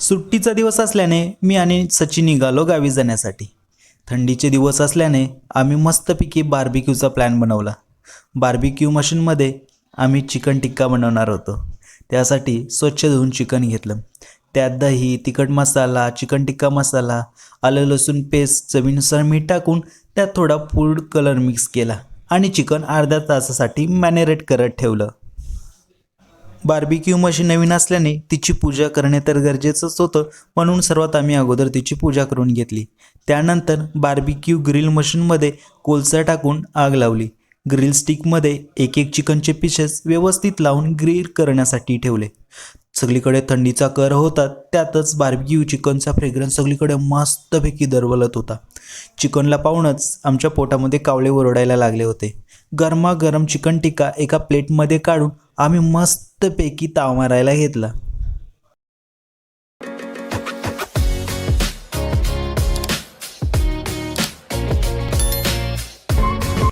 सुट्टीचा दिवस असल्याने मी आणि सचिन निघालो गावी जाण्यासाठी. थंडीचे दिवस असल्याने आम्ही मस्तपैकी बार्बिक्यूचा प्लॅन बनवला. बार्बिक्यू मशीनमध्ये आम्ही चिकन टिक्का बनवणार होतो. त्यासाठी स्वच्छ धुवून चिकन घेतलं. त्यात दही तिखट मसाला चिकन टिक्का मसाला आलं लसूण पेस्ट चवीनुसार मीठ टाकून त्यात थोडा फूड कलर मिक्स केला आणि चिकन अर्ध्या तासासाठी मॅनेरेट करत ठेवलं. बार्बिक्यू मशीन नवीन असल्याने तिची पूजा करणे तर गरजेचंच होतं म्हणून सर्वात आम्ही अगोदर तिची पूजा करून घेतली. त्यानंतर बार्बिक्यू ग्रिल मशीनमध्ये कोलसा टाकून आग लावली. ग्रिल स्टिकमध्ये एक एक चिकनचे पिसेस व्यवस्थित लावून ग्रिल करण्यासाठी ठेवले. सगळीकडे थंडीचा कर होता त्यातच बार्बिक्यू चिकनचा फ्रेग्रन्स सगळीकडे मस्तपैकी दरवलत होता. चिकनला पाहूनच आमच्या पोटामध्ये कावळे ओरडायला लागले होते. गरमागरम चिकन टिक्का एका प्लेटमध्ये काढून आम्ही मस्त मस्तपैकी ताव मारायला घेतला.